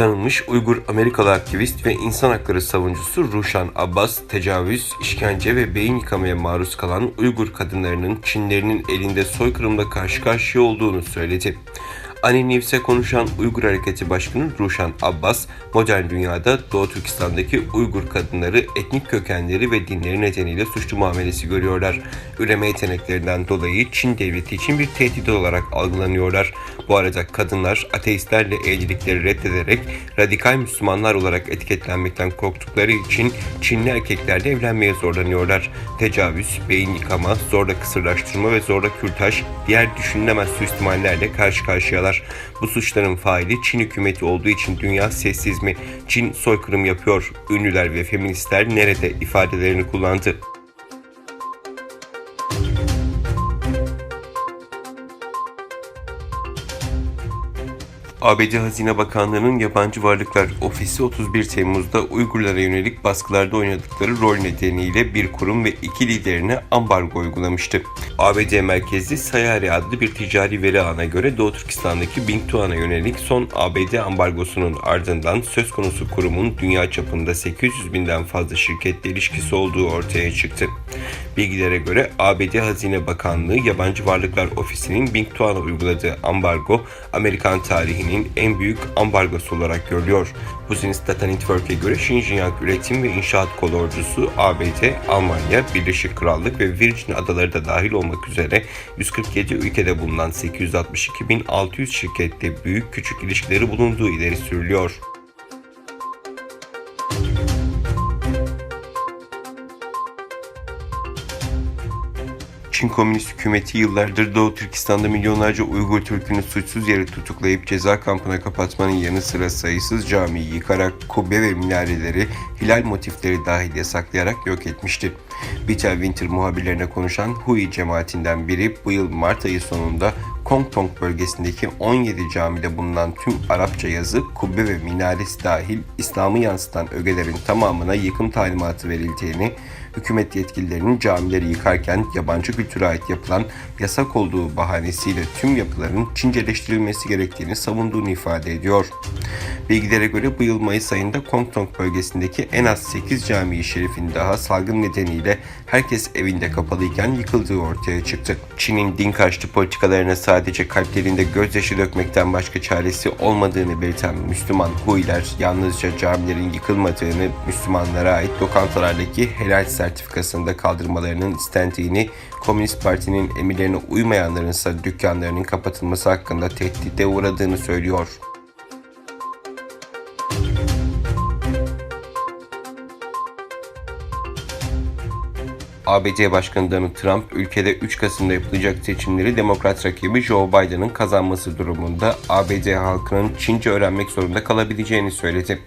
Tanınmış Uygur Amerikalı aktivist ve insan hakları savunucusu Ruşan Abbas, tecavüz, işkence ve beyin yıkamaya maruz kalan Uygur kadınlarının Çinlerinin elinde soykırımla karşı karşıya olduğunu söyledi. Ani News'e konuşan Uygur Hareketi Başkanı Ruşan Abbas, modern dünyada Doğu Türkistan'daki Uygur kadınları etnik kökenleri ve dinleri nedeniyle suçlu muamelesi görüyorlar. Üreme yeteneklerinden dolayı Çin devleti için bir tehdit olarak algılanıyorlar. Bu arada kadınlar ateistlerle evlilikleri reddederek radikal Müslümanlar olarak etiketlenmekten korktukları için Çinli erkeklerle evlenmeye zorlanıyorlar. Tecavüz, beyin yıkama, zorla kısırlaştırma ve zorla kürtaj diğer düşünülemez suistimallerle karşı karşıyalar. Bu suçların faili Çin hükümeti olduğu için dünya sessiz mi? Çin soykırım yapıyor. Ünlüler ve feministler nerede ifadelerini kullandı. ABD Hazine Bakanlığı'nın Yabancı Varlıklar Ofisi 31 Temmuz'da Uygurlara yönelik baskılarda oynadıkları rol nedeniyle bir kurum ve iki liderine ambargo uygulamıştı. ABD merkezli Sayari adlı bir ticari veri ağına göre Doğu Türkistan'daki Bingtuan'a yönelik son ABD ambargosunun ardından söz konusu kurumun dünya çapında 800 binden fazla şirketle ilişkisi olduğu ortaya çıktı. Bilgilere göre ABD Hazine Bakanlığı Yabancı Varlıklar Ofisi'nin Bingtuan'a uyguladığı ambargo Amerikan tarihinin en büyük ambargosu olarak görülüyor. Business Data Network'e göre Xinjiang Üretim ve İnşaat Kolordusu ABD, Almanya, Birleşik Krallık ve Virgin Adaları da dahil olmak üzere 147 ülkede bulunan 862.600 şirkette büyük küçük ilişkileri bulunduğu ileri sürülüyor. Çin Komünist Hükümeti yıllardır Doğu Türkistan'da milyonlarca Uygur Türk'ünü suçsuz yere tutuklayıp ceza kampına kapatmanın yanı sıra sayısız camiyi yıkarak kubbe ve minareleri hilal motifleri dahil yasaklayarak yok etmişti. Bitter Winter muhabirlerine konuşan Hui cemaatinden biri bu yıl Mart ayı sonunda Kong bölgesindeki 17 camide bulunan tüm Arapça yazı, kubbe ve minaresi dahil İslam'ı yansıtan ögelerin tamamına yıkım talimatı verildiğini, hükümet yetkililerinin camileri yıkarken yabancı kültüre ait yapılan yasak olduğu bahanesiyle tüm yapıların Çinceleştirilmesi gerektiğini savunduğunu ifade ediyor. Bilgilere göre bu yıl Mayıs ayında Kong bölgesindeki en az 8 cami şerifin daha salgın nedeniyle herkes evinde kapalıyken yıkıldığı ortaya çıktı. Çin'in din karşıtı politikalarına sadece kalplerinde gözyaşı dökmekten başka çaresi olmadığını belirten Müslüman Huiler yalnızca camilerin yıkılmadığını Müslümanlara ait lokantalardaki helal sertifikasında kaldırmalarının istendiğini, Komünist Parti'nin emirlerine uymayanların ise dükkanlarının kapatılması hakkında tehdide uğradığını söylüyor. ABD Başkanı Donald Trump, ülkede 3 Kasım'da yapılacak seçimleri demokrat rakibi Joe Biden'ın kazanması durumunda ABD halkının Çince öğrenmek zorunda kalabileceğini söyledi.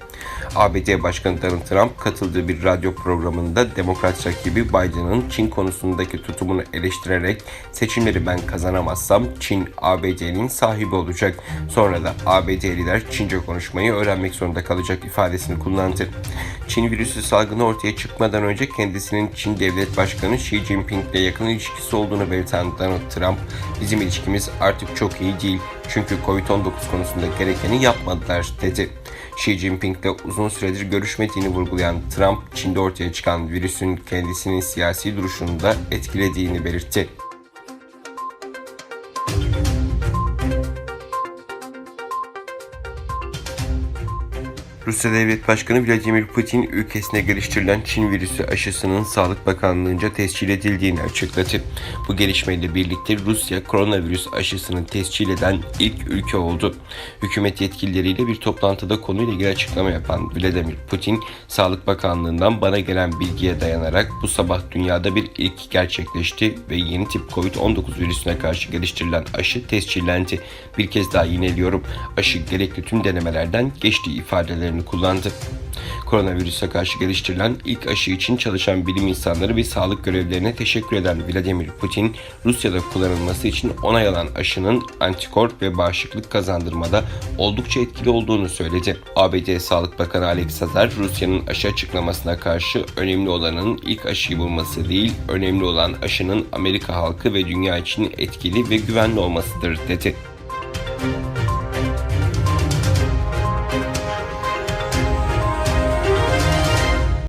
ABD Başkanı Donald Trump katıldığı bir radyo programında demokrat rakibi Biden'ın Çin konusundaki tutumunu eleştirerek seçimleri ben kazanamazsam Çin ABD'nin sahibi olacak. Sonra da ABD'liler Çince konuşmayı öğrenmek zorunda kalacak ifadesini kullandı. Çin virüsü salgını ortaya çıkmadan önce kendisinin Çin Devlet Başkanı Xi Jinping ile yakın ilişkisi olduğunu belirten Donald Trump, bizim ilişkimiz artık çok iyi değil çünkü Covid-19 konusunda gerekeni yapmadılar dedi. Xi Jinping ile uzun süredir görüşmediğini vurgulayan Trump, Çin'de ortaya çıkan virüsün kendisinin siyasi duruşunu da etkilediğini belirtti. Rusya Devlet Başkanı Vladimir Putin ülkesine geliştirilen Çin virüsü aşısının Sağlık Bakanlığı'nca tescil edildiğini açıkladı. Bu gelişmeyle birlikte Rusya koronavirüs aşısını tescil eden ilk ülke oldu. Hükümet yetkilileriyle bir toplantıda konuyla ilgili açıklama yapan Vladimir Putin, Sağlık Bakanlığı'ndan bana gelen bilgiye dayanarak bu sabah dünyada bir ilk gerçekleşti ve yeni tip COVID-19 virüsüne karşı geliştirilen aşı tescillendi. Bir kez daha yineliyorum. Aşı gerekli tüm denemelerden geçtiği ifadeleri kullandı. Koronavirüse karşı geliştirilen ilk aşı için çalışan bilim insanları ve sağlık görevlilerine teşekkür eden Vladimir Putin, Rusya'da kullanılması için onay alan aşının antikor ve bağışıklık kazandırmada oldukça etkili olduğunu söyledi. ABD Sağlık Bakanı Alex Azar, Rusya'nın aşı açıklamasına karşı önemli olanın ilk aşıyı bulması değil, önemli olan aşının Amerika halkı ve dünya için etkili ve güvenli olmasıdır dedi.